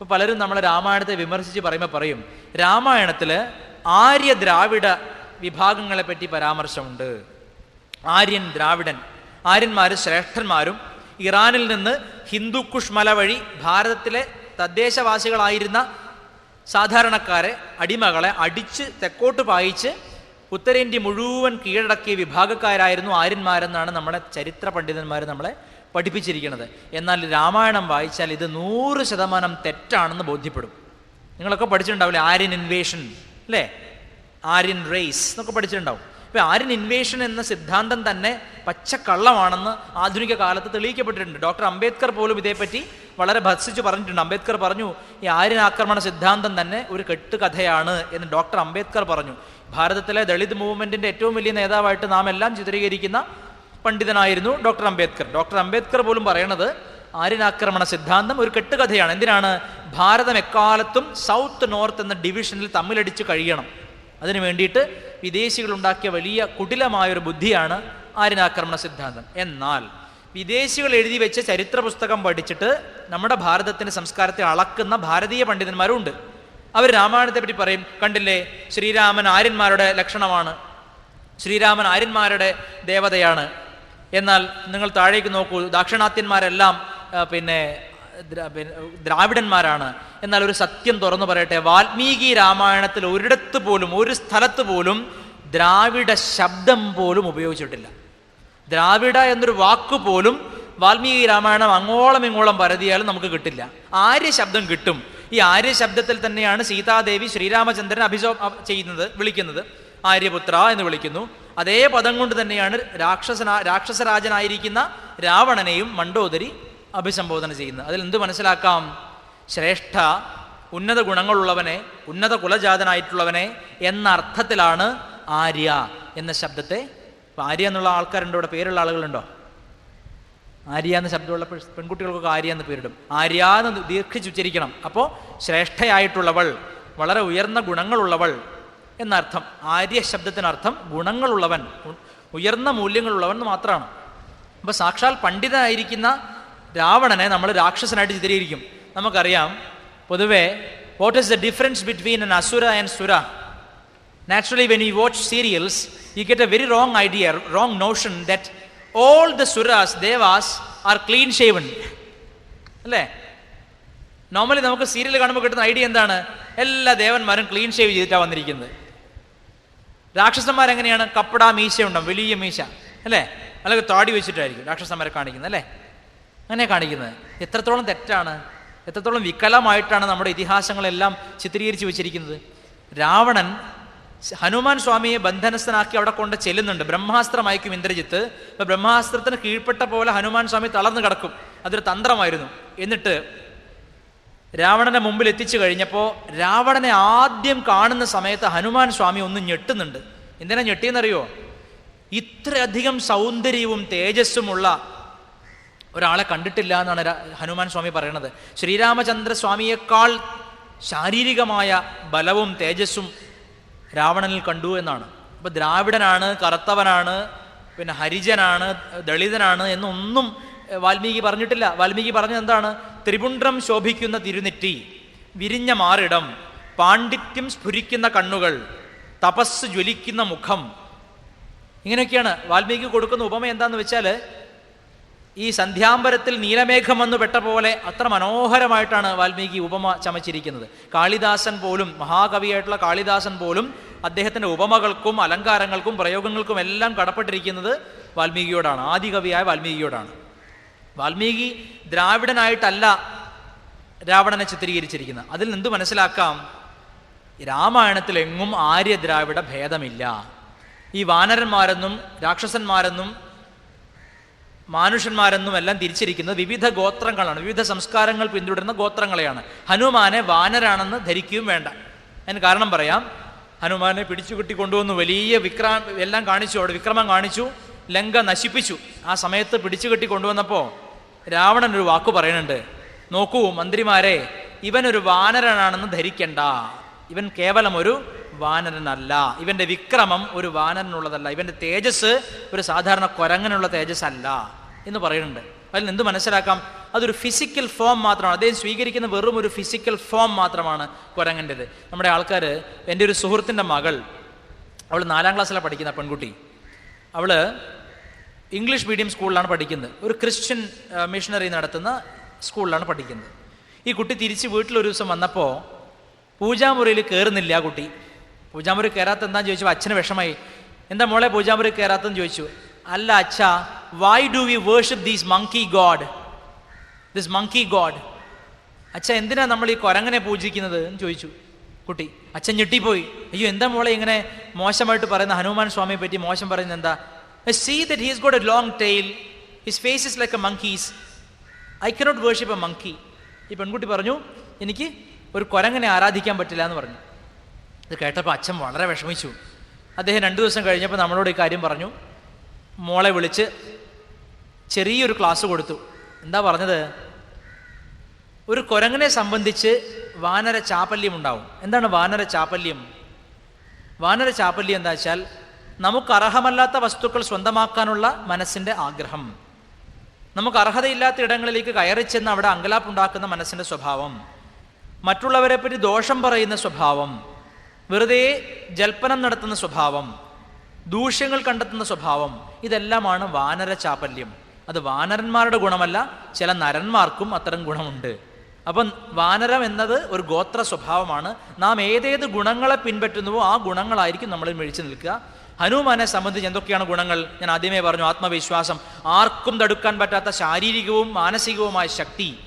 ഇപ്പൊ പലരും നമ്മളെ രാമായണത്തെ വിമർശിച്ച് പറയുമ്പോൾ പറയും രാമായണത്തിൽ ആര്യ ദ്രാവിഡ വിഭാഗങ്ങളെ പറ്റി പരാമർശമുണ്ട്. ആര്യൻ ദ്രാവിഡൻ ആര്യന്മാർ ശ്രേഷ്ഠന്മാരും ഇറാനിൽ നിന്ന് ഹിന്ദുക്കുഷ് മല വഴി ഭാരതത്തിലെ തദ്ദേശവാസികളായിരുന്ന സാധാരണക്കാരെ അടിമകളെ അടിച്ച് തെക്കോട്ട് പായിച്ച് ഉത്തരേന്ത്യ മുഴുവൻ കീഴടക്കിയ വിഭാഗക്കാരായിരുന്നു ആര്യന്മാരെന്നാണ് നമ്മുടെ ചരിത്ര പണ്ഡിതന്മാർ നമ്മളെ പഠിപ്പിച്ചിരിക്കുന്നത്. എന്നാൽ രാമായണം വായിച്ചാൽ ഇത് നൂറ് ശതമാനം തെറ്റാണെന്ന് ബോധ്യപ്പെടും. നിങ്ങളൊക്കെ പഠിച്ചിട്ടുണ്ടാവില്ലേ? ആര്യൻ ഇൻവേഷൻ അല്ലേ? ആര്യൻ റേസ് എന്നൊക്കെ പഠിച്ചിട്ടുണ്ടാവും. ഇപ്പം ആര്യൻ ഇൻവേഷൻ എന്ന സിദ്ധാന്തം തന്നെ പച്ചക്കള്ളമാണെന്ന് ആധുനിക കാലത്ത് തെളിയിക്കപ്പെട്ടിട്ടുണ്ട്. ഡോക്ടർ അംബേദ്കർ പോലും ഇതേപ്പറ്റി വളരെ ഭത്സിച്ച് പറഞ്ഞിട്ടുണ്ട്. അംബേദ്കർ പറഞ്ഞു ഈ ആര്യൻ ആക്രമണ സിദ്ധാന്തം തന്നെ ഒരു കെട്ടുകഥയാണ് എന്ന് ഡോക്ടർ അംബേദ്കർ പറഞ്ഞു. ഭാരതത്തിലെ ദളിത് മൂവ്മെന്റിന്റെ ഏറ്റവും വലിയ നേതാവായിട്ട് നാം എല്ലാം ചിത്രീകരിക്കുന്ന പണ്ഡിതനായിരുന്നു ഡോക്ടർ അംബേദ്കർ. ഡോക്ടർ അംബേദ്കർ പോലും പറയണത് ആര്യനാക്രമണ സിദ്ധാന്തം ഒരു കെട്ടുകഥയാണ്. എന്തിനാണ്? ഭാരതം എക്കാലത്തും സൗത്ത് നോർത്ത് എന്ന ഡിവിഷനിൽ തമ്മിലടിച്ച് കഴിയണം. അതിനു വേണ്ടിയിട്ട് വിദേശികൾ ഉണ്ടാക്കിയ വലിയ കുടിലമായൊരു ബുദ്ധിയാണ് ആര്യനാക്രമണ സിദ്ധാന്തം. എന്നാൽ വിദേശികൾ എഴുതി വെച്ച ചരിത്ര പുസ്തകം പഠിച്ചിട്ട് നമ്മുടെ ഭാരതത്തിന്റെ സംസ്കാരത്തെ അളക്കുന്ന ഭാരതീയ പണ്ഡിതന്മാരും ഉണ്ട് അവർ രാമായണത്തെ പറ്റി പറയും. കണ്ടില്ലേ? ശ്രീരാമൻ ആര്യന്മാരുടെ ലക്ഷണമാണ്. ശ്രീരാമൻ ആര്യന്മാരുടെ ദേവതയാണ്. എന്നാൽ നിങ്ങൾ താഴേക്ക് നോക്കൂ ദാക്ഷിണാത്യന്മാരെല്ലാം പിന്നെ ദ്രാവിഡന്മാരാണ്. എന്നാൽ ഒരു സത്യം തുറന്നു പറയട്ടെ. വാൽമീകി രാമായണത്തിൽ ഒരിടത്ത് പോലും ഒരു സ്ഥലത്ത് പോലും ദ്രാവിഡ ശബ്ദം പോലും ഉപയോഗിച്ചിട്ടില്ല. ദ്രാവിഡ എന്നൊരു വാക്ക് പോലും വാൽമീകി രാമായണം അങ്ങോളം ഇങ്ങോളം പരതിയാലും നമുക്ക് കിട്ടില്ല. ആര്യ ശബ്ദം കിട്ടും. ഈ ആര്യ ശബ്ദത്തിൽ തന്നെയാണ് സീതാദേവി ശ്രീരാമചന്ദ്രൻ അഭിസോ അ- ചെയ്യുന്നത് വിളിക്കുന്നത്. ആര്യപുത്ര എന്ന് വിളിക്കുന്നു. അതേ പദം കൊണ്ട് തന്നെയാണ് രാക്ഷസന രാക്ഷസരാജനായിരിക്കുന്ന രാവണനെയും മണ്ടോദരി അഭിസംബോധന ചെയ്യുന്നത്. അതിൽ എന്ത് മനസ്സിലാക്കാം? ശ്രേഷ്ഠ ഉന്നത ഗുണങ്ങളുള്ളവനെ ഉന്നത കുലജാതനായിട്ടുള്ളവനെ എന്ന അർത്ഥത്തിലാണ് ആര്യ എന്ന ശബ്ദത്തെ. ആര്യ എന്നുള്ള ആൾക്കാരുണ്ടോ? ഇവിടെ പേരുള്ള ആളുകളുണ്ടോ? ആര്യ എന്ന ശബ്ദമുള്ള പെൺ- പെൺകുട്ടികൾക്കൊക്കെ ആര്യ എന്ന് പേരിടും. ആര്യ എന്ന് ദീർഘിച്ചുച്ചരിക്കണം. അപ്പോൾ ശ്രേഷ്ഠയായിട്ടുള്ളവൾ വളരെ ഉയർന്ന ഗുണങ്ങളുള്ളവൾ എന്നർത്ഥം. ആര്യ ശബ്ദത്തിനർത്ഥം ഗുണങ്ങളുള്ളവൻ ഉയർന്ന മൂല്യങ്ങളുള്ളവൻ എന്ന് മാത്രമാണ്. അപ്പോൾ സാക്ഷാൽ പണ്ഡിതനായിരിക്കുന്ന രാവണനെ നമ്മൾ രാക്ഷസനായിട്ട് ചിത്രീകരിക്കും. നമുക്കറിയാം പൊതുവേ what is the difference between an asura and sura naturally when you watch serials you get a very wrong idea wrong notion that all the suras devas are clean shaven. അല്ലേ? നോർമലി നമുക്ക് serial കാണുമ്പോൾ കിട്ടുന്ന idea എന്താണ്? എല്ലാ ദേവന്മാരും clean shave ചെയ്തിട്ടാണ് വന്നിരിക്കുന്നത്. രാക്ഷസന്മാരെങ്ങനെയാണ്? കപ്പട മീശ ഉണ്ടാവും. വലിയ മീശ. അല്ലേ? അല്ലെങ്കിൽ താടി വെച്ചിട്ടായിരിക്കും രാക്ഷസന്മാരെ കാണിക്കുന്നത് അല്ലേ? അങ്ങനെ കാണിക്കുന്നത്. എത്രത്തോളം തെറ്റാണ്? എത്രത്തോളം വികലമായിട്ടാണ് നമ്മുടെ ഇതിഹാസങ്ങളെല്ലാം ചിത്രീകരിച്ച് വെച്ചിരിക്കുന്നത്? രാവണൻ ഹനുമാൻ സ്വാമിയെ ബന്ധനസ്ഥനാക്കി അവിടെ കൊണ്ട് ചെല്ലുന്നുണ്ട്. ബ്രഹ്മാസ്ത്രം അയക്കും ഇന്ദ്രജിത്ത്. അപ്പൊ ബ്രഹ്മാസ്ത്രത്തിന് കീഴ്പ്പെട്ട പോലെ ഹനുമാൻ സ്വാമി തളർന്നു കിടക്കും. അതൊരു തന്ത്രമായിരുന്നു. എന്നിട്ട് രാവണന്റെ മുമ്പിൽ എത്തിച്ചു കഴിഞ്ഞപ്പോൾ രാവണനെ ആദ്യം കാണുന്ന സമയത്ത് ഹനുമാൻ സ്വാമി ഒന്ന് ഞെട്ടുന്നുണ്ട്. എന്തിനാ ഞെട്ടിയെന്നറിയോ? ഇത്രയധികം സൗന്ദര്യവും തേജസ്സുമുള്ള ഒരാളെ കണ്ടിട്ടില്ല എന്നാണ് ഹനുമാൻ സ്വാമി പറയണത്. ശ്രീരാമചന്ദ്ര സ്വാമിയേക്കാൾ ശാരീരികമായ ബലവും തേജസ്സും രാവണനിൽ കണ്ടു എന്നാണ്. അപ്പൊ ദ്രാവിഡനാണ് കറുത്തവനാണ് പിന്നെ ഹരിജനാണ് ദളിതനാണ് എന്നൊന്നും വാൽമീകി പറഞ്ഞിട്ടില്ല. വാൽമീകി പറഞ്ഞത് എന്താണ്? ത്രിപുണ്ട്രം ശോഭിക്കുന്ന തിരുനെറ്റി വിരിഞ്ഞ മാറിടം പാണ്ഡിത്യം സ്ഫുരിക്കുന്ന കണ്ണുകൾ തപസ് ജ്വലിക്കുന്ന മുഖം. ഇങ്ങനെയൊക്കെയാണ്. വാൽമീകി കൊടുക്കുന്ന ഉപമ എന്താന്ന് വെച്ചാൽ ഈ സന്ധ്യാംബരത്തിൽ നീലമേഘം വന്നു പെട്ട പോലെ അത്ര മനോഹരമായിട്ടാണ് വാൽമീകി ഉപമ ചമച്ചിരിക്കുന്നത്. കാളിദാസൻ പോലും മഹാകവിയായിട്ടുള്ള കാളിദാസൻ പോലും അദ്ദേഹത്തിന്റെ ഉപമകൾക്കും അലങ്കാരങ്ങൾക്കും പ്രയോഗങ്ങൾക്കും എല്ലാം കടപ്പെട്ടിരിക്കുന്നത് വാൽമീകിയോടാണ് ആദികവിയായ വാൽമീകിയോടാണ്. വാൽമീകി ദ്രാവിഡനായിട്ടല്ല രാവണനെ ചിത്രീകരിച്ചിരിക്കുന്നത്. അതിൽ നിന്ന് മനസ്സിലാക്കാം? രാമായണത്തിൽ എങ്ങും ആര്യ ദ്രാവിഡ ഭേദമില്ല. ഈ വാനരന്മാരെന്നും രാക്ഷസന്മാരെന്നും മാനുഷന്മാരെന്നും എല്ലാം തിരിച്ചിരിക്കുന്നത് വിവിധ ഗോത്രങ്ങളാണ്. വിവിധ സംസ്കാരങ്ങൾ പിന്തുടരുന്ന ഗോത്രങ്ങളെയാണ്. ഹനുമാനെ വാനരാണെന്ന് ധരിക്കുകയും വേണ്ട. അതിന് കാരണം പറയാം. ഹനുമാനെ പിടിച്ചുകെട്ടി കൊണ്ടുവന്നു. വലിയ വിക്രാ എല്ലാം കാണിച്ചു അവിടെ. വിക്രമം കാണിച്ചു. ലങ്ക നശിപ്പിച്ചു. ആ സമയത്ത് പിടിച്ചുകെട്ടി കൊണ്ടുവന്നപ്പോൾ രാവണൻ ഒരു വാക്ക് പറയുന്നുണ്ട്. നോക്കൂ മന്ത്രിമാരെ ഇവനൊരു വാനരനാണെന്ന് ധരിക്കണ്ട. ഇവൻ കേവലം ഒരു വാനരനല്ല. ഇവന്റെ വിക്രമം ഒരു വാനരനുള്ളതല്ല. ഇവന്റെ തേജസ് ഒരു സാധാരണ കൊരങ്ങനുള്ള തേജസ് അല്ല എന്ന് പറയുന്നുണ്ട്. അതിൽ എന്ത് മനസ്സിലാക്കാം? അതൊരു ഫിസിക്കൽ ഫോം മാത്രമാണ്. അദ്ദേഹം സ്വീകരിക്കുന്ന വെറും ഒരു ഫിസിക്കൽ ഫോം മാത്രമാണ് കുരങ്ങന്റെത്. നമ്മുടെ ആൾക്കാർ എന്റെ ഒരു സുഹൃത്തിന്റെ മകൾ അവൾ നാലാം ക്ലാസ്സിലാണ് പഠിക്കുന്ന പെൺകുട്ടി. അവൾ ഇംഗ്ലീഷ് മീഡിയം സ്കൂളിലാണ് പഠിക്കുന്നത്. ഒരു ക്രിസ്ത്യൻ മിഷണറി നടത്തുന്ന സ്കൂളിലാണ് പഠിക്കുന്നത്. ഈ കുട്ടി തിരിച്ച് വീട്ടിലൊരു ദിവസം വന്നപ്പോൾ പൂജാമുറിയിൽ കയറുന്നില്ല ആ കുട്ടി. പൂജാമുറി കയറാത്ത എന്താണെന്ന് ചോദിച്ചപ്പോൾ അച്ഛന് വിഷമായി. എന്താ മോളെ പൂജാമുറി കയറാത്തെന്ന് ചോദിച്ചു. അല്ല അച്ഛ why do we worship these monkey god this monkey god അച്ഛ എന്തിനാ നമ്മൾ ഈ കൊരങ്ങനെ പൂജിക്കുന്നത് എന്ന് ചോദിച്ചു. കുട്ടി അച്ഛൻ ഞെട്ടിപ്പോയി. അയ്യോ എന്താ മോളെ ഇങ്ങനെ മോശമായിട്ട് പറയുന്ന ഹനുമാൻ സ്വാമിയെ പറ്റി മോശം പറയുന്നത് എന്താ? See that he's got a long tail his face is like a monkeys I cannot worship a monkey ഈ പെൺകുട്ടി പറഞ്ഞു എനിക്ക് ഒരു കൊരങ്ങനെ ആരാധിക്കാൻ പറ്റില്ല എന്ന് പറഞ്ഞു. ഇത് കേട്ടപ്പോൾ അച്ഛൻ വളരെ വിഷമിച്ചു. അദ്ദേഹം രണ്ട് ദിവസം കഴിഞ്ഞപ്പോൾ നമ്മളോട് ഈ കാര്യം പറഞ്ഞു. മോളെ വിളിച്ച് ചെറിയൊരു ക്ലാസ് കൊടുത്തു. എന്താ പറഞ്ഞത്? ഒരു കുരങ്ങനെ സംബന്ധിച്ച് വാനര ചാപല്യം ഉണ്ടാവും. എന്താണ് വാനര ചാപല്യം വാനര ചാപല്യം എന്താ വെച്ചാൽ നമുക്ക് അർഹമല്ലാത്ത വസ്തുക്കൾ സ്വന്തമാക്കാനുള്ള മനസ്സിന്റെ ആഗ്രഹം. നമുക്ക് അർഹതയില്ലാത്ത ഇടങ്ങളിലേക്ക് കയറി ചെന്ന് അവിടെ അങ്കലാപ്പുണ്ടാക്കുന്ന മനസ്സിന്റെ സ്വഭാവം. മറ്റുള്ളവരെ പറ്റി ദോഷം പറയുന്ന സ്വഭാവം. വെറുതെ ജൽപ്പനം നടത്തുന്ന സ്വഭാവം. ദൂഷ്യങ്ങൾ കണ്ടെത്തുന്ന സ്വഭാവം. ഇതെല്ലാമാണ് വാനര ചാപല്യം. അത് വാനരന്മാരുടെ ഗുണമല്ല ചില നരന്മാർക്കും അത്തരം ഗുണമുണ്ട്. അപ്പം വാനരം എന്നത് ഒരു ഗോത്ര സ്വഭാവമാണ്. നാം ഏതേത് ഗുണങ്ങളെ പിൻപറ്റുന്നുവോ ആ ഗുണങ്ങളായിരിക്കും നമ്മളിൽ മിഴിച്ചു നിൽക്കുക. ഹനുമാനെ സംബന്ധിച്ച് എന്തൊക്കെയാണ് ഗുണങ്ങൾ? ഞാൻ ആദ്യമേ പറഞ്ഞു ആത്മവിശ്വാസം. ആർക്കും തടുക്കാൻ പറ്റാത്ത ശാരീരികവും മാനസികവുമായ ശക്തി.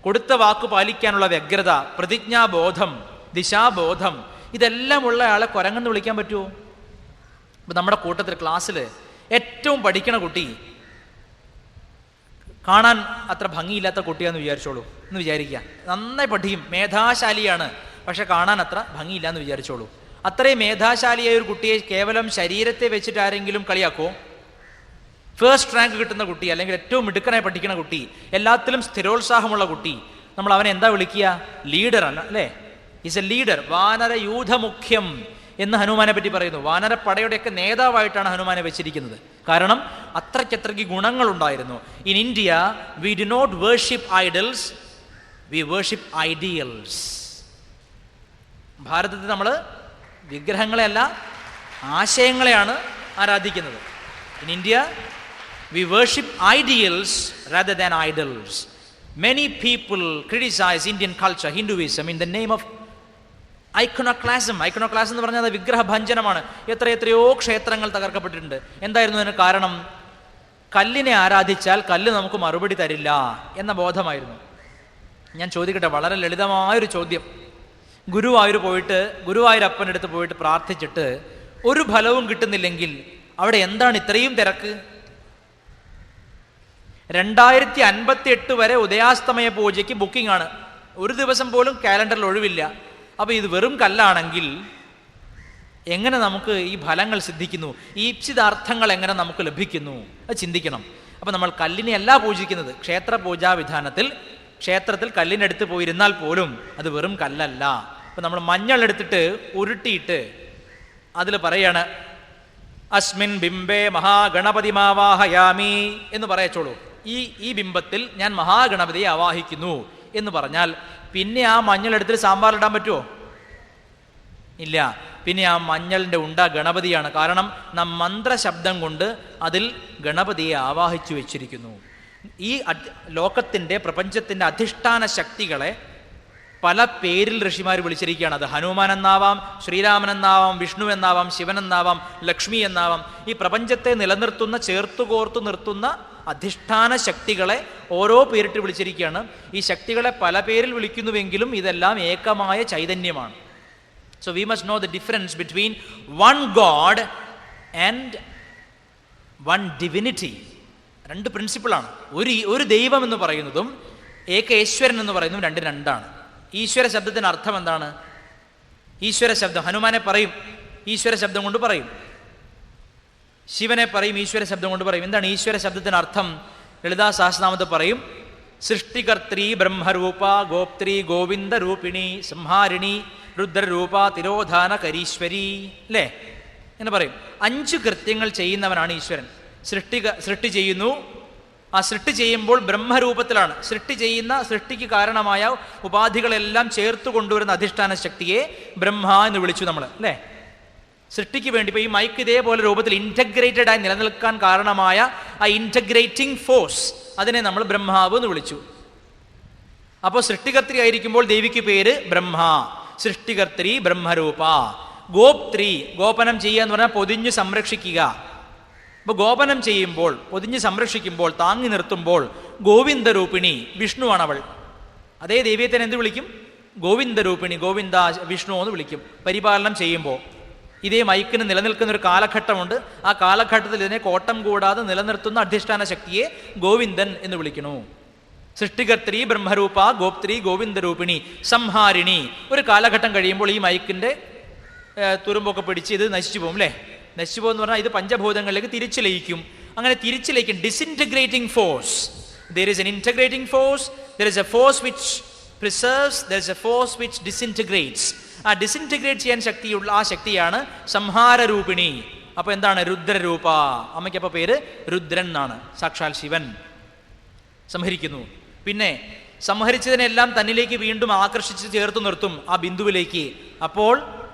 കൊടുത്ത വാക്ക് പാലിക്കാനുള്ള വ്യഗ്രത പ്രതിജ്ഞാബോധം ദിശാബോധം. ഇതെല്ലാം ഉള്ള ആളെ കുരങ്ങെന്ന് വിളിക്കാൻ പറ്റുമോ ഇപ്പം നമ്മുടെ കൂട്ടത്തിൽ ക്ലാസ്സിൽ ഏറ്റവും പഠിക്കണ കുട്ടി കാണാൻ അത്ര ഭംഗിയില്ലാത്ത കുട്ടിയാന്ന് വിചാരിച്ചോളൂ എന്ന് വിചാരിക്കുക. നന്നായി പഠിക്കും. മേധാശാലിയാണ്. പക്ഷെ കാണാൻ അത്ര ഭംഗിയില്ല എന്ന് വിചാരിച്ചോളൂ. അത്രയും മേധാശാലിയായ ഒരു കുട്ടിയെ കേവലം ശരീരത്തെ വെച്ചിട്ട് ആരെങ്കിലും കളിയാക്കുമോ ഫേസ്റ്റ് റാങ്ക് കിട്ടുന്ന കുട്ടി അല്ലെങ്കിൽ ഏറ്റവും മിടുക്കനായി പഠിക്കുന്ന കുട്ടി എല്ലാത്തിലും സ്ഥിരോത്സാഹമുള്ള കുട്ടി നമ്മൾ അവനെ എന്താ വിളിക്കുക? ലീഡർ അല്ല അല്ലേ? ഈസ് എ ലീഡർ വാനര യൂഥമുഖ്യം. എന്ന് ഹനുമാനെ പറ്റി പറയുന്നു. വാനരപ്പടയുടെയൊക്കെ നേതാവായിട്ടാണ് ഹനുമാനെ വെച്ചിരിക്കുന്നത്. കാരണം അത്രയ്ക്കത്രയ്ക്ക് ഗുണങ്ങളുണ്ടായിരുന്നു. In India we do not worship idols we worship ideals ഭാരതത്തിൽ നമ്മൾ വിഗ്രഹങ്ങളെയല്ല ആശയങ്ങളെയാണ് ആരാധിക്കുന്നത്. In India we worship ideals rather than idols many people criticise Indian culture Hinduism in the name of iconoclasm. Iconoclasm എന്ന് പറഞ്ഞാൽ അത് വിഗ്രഹഭഞ്ജനമാണ്. എത്ര എത്രയോ ക്ഷേത്രങ്ങൾ തകർക്കപ്പെട്ടിട്ടുണ്ട്. എന്തായിരുന്നു അതിന് കാരണം? കല്ലിനെ ആരാധിച്ചാൽ കല്ല് നമുക്ക് മറുപടി തരില്ല എന്ന ബോധമായിരുന്നു. ഞാൻ ചോദിക്കട്ടെ വളരെ ലളിതമായൊരു ചോദ്യം. ഗുരുവായൂർ പോയിട്ട് ഗുരുവായൂരപ്പന്റെ അടുത്ത് പോയിട്ട് പ്രാർത്ഥിച്ചിട്ട് ഒരു ഫലവും കിട്ടുന്നില്ലെങ്കിൽ അവിടെ എന്താണ് ഇത്രയും തിരക്ക്? രണ്ടായിരത്തി അൻപത്തി എട്ട് വരെ ഉദയാസ്തമയ പൂജയ്ക്ക് ബുക്കിംഗ് ആണ്. ഒരു ദിവസം പോലും കാലണ്ടറിൽ ഒഴിവില്ല. അപ്പോൾ ഇത് വെറും കല്ലാണെങ്കിൽ എങ്ങനെ നമുക്ക് ഈ ഫലങ്ങൾ സിദ്ധിക്കുന്നു? ഈ ഇപ്സിതാർത്ഥങ്ങൾ എങ്ങനെ നമുക്ക് ലഭിക്കുന്നു? അത് ചിന്തിക്കണം. അപ്പോൾ നമ്മൾ കല്ലിനെ അല്ല പൂജിക്കുന്നത്. ക്ഷേത്ര പൂജാ വിധാനത്തിൽ ക്ഷേത്രത്തിൽ കല്ലിനടുത്ത് പോയിരുന്നാൽ പോലും അത് വെറും കല്ലല്ല. അപ്പം നമ്മൾ മഞ്ഞൾ എടുത്തിട്ട് ഉരുട്ടിയിട്ട് അതിൽ പറയാണ് അസ്മിൻ ബിംബേ മഹാഗണപതിമാവാഹയാമി എന്ന് പറയച്ചോളൂ. ഈ ഈ ബിംബത്തിൽ ഞാൻ മഹാഗണപതിയെ ആവാഹിക്കുന്നു എന്ന് പറഞ്ഞാൽ പിന്നെ ആ മഞ്ഞൾ എടുത്തിട്ട് സാമ്പാറിടാൻ പറ്റുമോ ഇല്ല. പിന്നെ ആ മഞ്ഞളിന്റെ ഉണ്ട ഗണപതിയാണ്. കാരണം നാം മന്ത്രശബ്ദം കൊണ്ട് അതിൽ ഗണപതിയെ ആവാഹിച്ചു വെച്ചിരിക്കുന്നു. ഈ ലോകത്തിന്റെ പ്രപഞ്ചത്തിന്റെ അധിഷ്ഠാന ശക്തികളെ പല പേരിൽ ഋഷിമാർ വിളിച്ചിരിക്കുകയാണ്. അത് ഹനുമാൻ എന്നാവാം ശ്രീരാമൻ എന്നാവാം വിഷ്ണു എന്നാവാം ശിവൻ എന്നാവാം ലക്ഷ്മി എന്നാവാം. ഈ പ്രപഞ്ചത്തെ നിലനിർത്തുന്ന ചേർത്തുകോർത്തു നിർത്തുന്ന അധിഷ്ഠാന ശക്തികളെ ഓരോ പേരിട്ട് വിളിച്ചിരിക്കുകയാണ്. ഈ ശക്തികളെ പല പേരിൽ വിളിക്കുന്നുവെങ്കിലും ഇതെല്ലാം ഏകമായ ചൈതന്യമാണ്. So we must know the difference between one god and one divinity രണ്ട് പ്രിൻസിപ്പിളാണ് ഒരു ഒരു ദൈവം എന്ന് പറയുന്നതും ഏക ഈശ്വരൻ എന്ന് പറയുന്നതും രണ്ട് രണ്ടാണ്. ഈശ്വര ശബ്ദത്തിന് അർത്ഥം എന്താണ്? ഈശ്വര ശബ്ദം. ഹനുമാനെ പറയും. ഈശ്വര ശബ്ദം കൊണ്ട് പറയും. ശിവനെ പറയും ഈശ്വര ശബ്ദം കൊണ്ട് പറയും. എന്താണ് ഈശ്വര ശബ്ദത്തിന് അർത്ഥം? ലളിതാ സഹസ്രനാമത്ത് പറയും സൃഷ്ടികർത്രി ബ്രഹ്മരൂപ ഗോപ്ത്രി ഗോവിന്ദ രൂപിണി സംഹാരിണി രുദ്രരൂപ തിരോധാന കരീശ്വരി അല്ലേ എന്ന് പറയും. അഞ്ച് കൃത്യങ്ങൾ ചെയ്യുന്നവനാണ് ഈശ്വരൻ. സൃഷ്ടി സൃഷ്ടി ചെയ്യുന്നു. ആ സൃഷ്ടി ചെയ്യുമ്പോൾ ബ്രഹ്മരൂപത്തിലാണ്. സൃഷ്ടി ചെയ്യുന്ന സൃഷ്ടിക്ക് കാരണമായ ഉപാധികളെല്ലാം ചേർത്ത് കൊണ്ടുവരുന്ന അധിഷ്ഠാന ശക്തിയെ ബ്രഹ്മ എന്ന് വിളിച്ചു നമ്മൾ അല്ലേ സൃഷ്ടിക്ക് വേണ്ടി ഇപ്പോൾ ഈ മൈക്ക് ഇതേപോലെ രൂപത്തിൽ ഇന്റഗ്രേറ്റഡ് ആയി നിലനിൽക്കാൻ കാരണമായ ആ ഇന്റഗ്രേറ്റിംഗ് ഫോഴ്സ് അതിനെ നമ്മൾ ബ്രഹ്മാവ് എന്ന് വിളിച്ചു. അപ്പോൾ സൃഷ്ടികർത്തി ആയിരിക്കുമ്പോൾ ദേവിക്ക് പേര് ബ്രഹ്മ സൃഷ്ടികർത്തി ബ്രഹ്മരൂപ ഗോപ്ത്രി ഗോപനം ചെയ്യുക എന്ന് പറഞ്ഞാൽ പൊതിഞ്ഞു സംരക്ഷിക്കുക. അപ്പോൾ ഗോപനം ചെയ്യുമ്പോൾ പൊതിഞ്ഞ് സംരക്ഷിക്കുമ്പോൾ താങ്ങി നിർത്തുമ്പോൾ ഗോവിന്ദരൂപിണി വിഷ്ണുവാണ് അവൾ അതേ തന്നെ എന്ത് വിളിക്കും? ഗോവിന്ദരൂപിണി ഗോവിന്ദ വിഷ്ണു എന്ന് വിളിക്കും. പരിപാലനം ചെയ്യുമ്പോൾ. ഇതേ മൈക്കിന് നിലനിൽക്കുന്ന ഒരു കാലഘട്ടമുണ്ട്. ആ കാലഘട്ടത്തിൽ ഇതിനെ കോട്ടം കൂടാതെ നിലനിർത്തുന്ന അധിഷ്ഠാന ശക്തിയെ ഗോവിന്ദൻ എന്ന് വിളിക്കുന്നു. സൃഷ്ടികർത്തി ബ്രഹ്മരൂപ ഗോപ്ത്രി ഗോവിന്ദരൂപിണി സംഹാരിണി. ഒരു കാലഘട്ടം കഴിയുമ്പോൾ ഈ മൈക്കിന്റെ തുരുമ്പൊക്കെ പിടിച്ച് ഇത് നശിച്ചു പോകും അല്ലേ നശിച്ചു പോകും എന്ന് പറഞ്ഞാൽ ഇത് പഞ്ചഭൂതങ്ങളിലേക്ക് തിരിച്ചു ലയിക്കും അങ്ങനെ തിരിച്ചു ലയിക്കും disintegrating force there is an integrating force there is a force which preserves there is a force which disintegrates ആ ഡിസിന്റിഗ്രേറ്റ് ചെയ്യാൻ ശക്തിയുള്ള ആ ശക്തിയാണ് സംഹാരരൂപിണി. അപ്പോൾ എന്താണ്? രുദ്രരൂപ. അമ്മയ്ക്ക് അപ്പോൾ പേര് രുദ്രൻ എന്നാണ്. സാക്ഷാൽ ശിവൻ. സംഹരിക്കുന്നു. പിന്നെ സംഹരിച്ചതിനെല്ലാം തന്നിലേക്ക് വീണ്ടും ആകർഷിച്ച് ചേർത്ത് നിർത്തും ആ ബിന്ദുവിലേക്ക്. അപ്പോൾ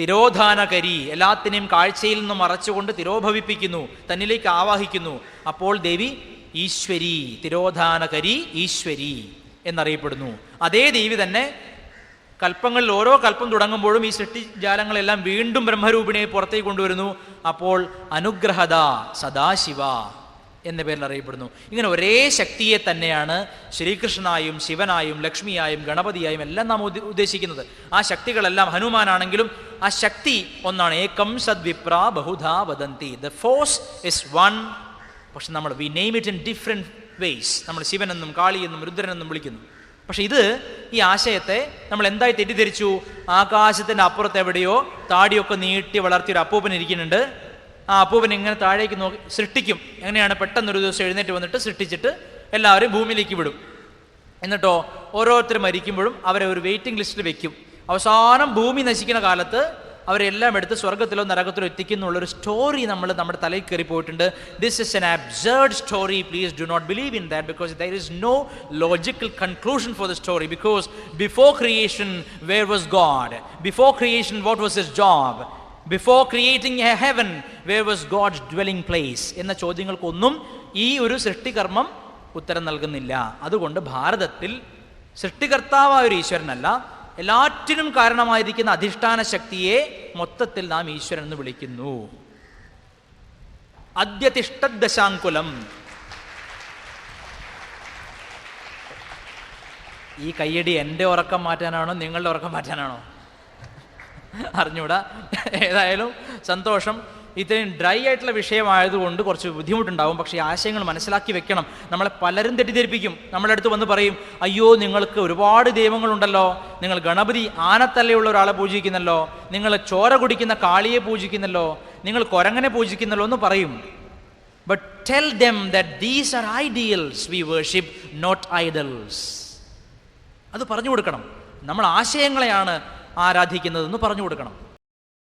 തിരോധാനകരി എല്ലാത്തിനെയും കാഴ്ചയിൽ നിന്ന് മറച്ചുകൊണ്ട് തിരോഭവിപ്പിക്കുന്നു തന്നിലേക്ക് ആവാഹിക്കുന്നു. അപ്പോൾ ദേവി ഈശ്വരി തിരോധാനകരി ഈശ്വരി എന്നറിയപ്പെടുന്നു. അതേ ദേവി തന്നെ കൽപ്പങ്ങളിൽ ഓരോ കൽപ്പം തുടങ്ങുമ്പോഴും ഈ സൃഷ്ടിജാലങ്ങളെല്ലാം വീണ്ടും ബ്രഹ്മരൂപിണിയെ പുറത്തേക്ക് കൊണ്ടുവരുന്നു. അപ്പോൾ അനുഗ്രഹത സദാശിവ എന്ന പേരിൽ അറിയപ്പെടുന്നു. ഇങ്ങനെ ഒരേ ശക്തിയെ തന്നെയാണ് ശ്രീകൃഷ്ണനായും ശിവനായും ലക്ഷ്മിയായും ഗണപതിയായും എല്ലാം നാം ഉദ്ദ- ഉദ്ദേശിക്കുന്നത്. ആ ശക്തികളെല്ലാം ഹനുമാനാണെങ്കിലും ആ ശക്തി ഒന്നാണ്. ഏകം സദ്വിപ്ര ബഹുധാ വദന്തി. ദ ഫോഴ്സ് ഇസ് വൺ പക്ഷെ നമ്മൾ we name it in different ways നമ്മൾ ശിവനെന്നും കാളിയെന്നും രുദ്രനെന്നും വിളിക്കുന്നു. പക്ഷെ ഇത് ഈ ആശയത്തെ നമ്മൾ എന്തായി തെറ്റിദ്ധരിച്ചു? ആകാശത്തിന്റെ അപ്പുറത്ത് എവിടെയോ താടിയൊക്കെ നീട്ടി വളർത്തിയ ഒരു അപ്പൂപ്പൻ ഇരിക്കുന്നുണ്ട്. ആ അപ്പൂപ്പൻ ഇങ്ങനെ താഴേക്ക് നോക്കി സൃഷ്ടിക്കും. എങ്ങനെയാണ് പെട്ടെന്ന് ഒരു ദിവസം എഴുന്നേറ്റ് വന്നിട്ട് സൃഷ്ടിച്ചിട്ട് എല്ലാവരും ഭൂമിയിലേക്ക് വിടും. എന്നിട്ടോ ഓരോരുത്തർ മരിക്കുമ്പോഴും അവരെ ഒരു വെയിറ്റിംഗ് ലിസ്റ്റിൽ വെക്കും. അവസാനം ഭൂമി നശിക്കുന്ന കാലത്ത് അവരെല്ലാം എടുത്ത് സ്വർഗത്തിലോ നരകത്തിലോ എത്തിക്കുന്നുള്ള ഒരു സ്റ്റോറി നമ്മൾ നമ്മുടെ തലയിൽ കയറി പോയിട്ടുണ്ട്. This is an absurd story please do not believe in that because there is no logical conclusion for the story because before creation where was god before creation what was his job before creating a heaven where was god's dwelling place എന്ന ചോദ്യങ്ങൾക്കൊന്നും ഈ ഒരു സൃഷ്ടികർമ്മം ഉത്തരം നൽകുന്നില്ല. അതുകൊണ്ട് ഭാരതത്തിൽ സൃഷ്ടികർത്താവായ ഒരു ഈശ്വരനല്ല എല്ലാറ്റിനും കാരണമായിരിക്കുന്ന അധിഷ്ഠാന ശക്തിയെ മൊത്തത്തിൽ നാം ഈശ്വരൻ എന്ന് വിളിക്കുന്നു. അദ്യതിഷ്ടദശാങ്കുലം ഈ കയ്യടി എന്റെ ഉറക്കം മാറ്റാനാണോ നിങ്ങളുടെ ഉറക്കം മാറ്റാനാണോ? അറിഞ്ഞൂടാ ഏതായാലും സന്തോഷം. ഇത്രയും ഡ്രൈ ആയിട്ടുള്ള വിഷയമായതുകൊണ്ട് കുറച്ച് ബുദ്ധിമുട്ടുണ്ടാവും. പക്ഷേ ആശയങ്ങൾ മനസ്സിലാക്കി വെക്കണം. നമ്മളെ പലരും തെറ്റിദ്ധരിപ്പിക്കും. നമ്മുടെ അടുത്ത് വന്ന് പറയും അയ്യോ നിങ്ങൾക്ക് ഒരുപാട് ദൈവങ്ങളുണ്ടല്ലോ. നിങ്ങൾ ഗണപതി ആനത്തല്ലയുള്ള ഒരാളെ പൂജിക്കുന്നല്ലോ. നിങ്ങൾ ചോര കുടിക്കുന്ന കാളിയെ പൂജിക്കുന്നല്ലോ. നിങ്ങൾ കൊരങ്ങനെ പൂജിക്കുന്നല്ലോ എന്ന് പറയും. But tell them that these are ideals we worship not idols അത് പറഞ്ഞു കൊടുക്കണം. നമ്മൾ ആശയങ്ങളെയാണ് ആരാധിക്കുന്നതെന്ന് പറഞ്ഞു കൊടുക്കണം.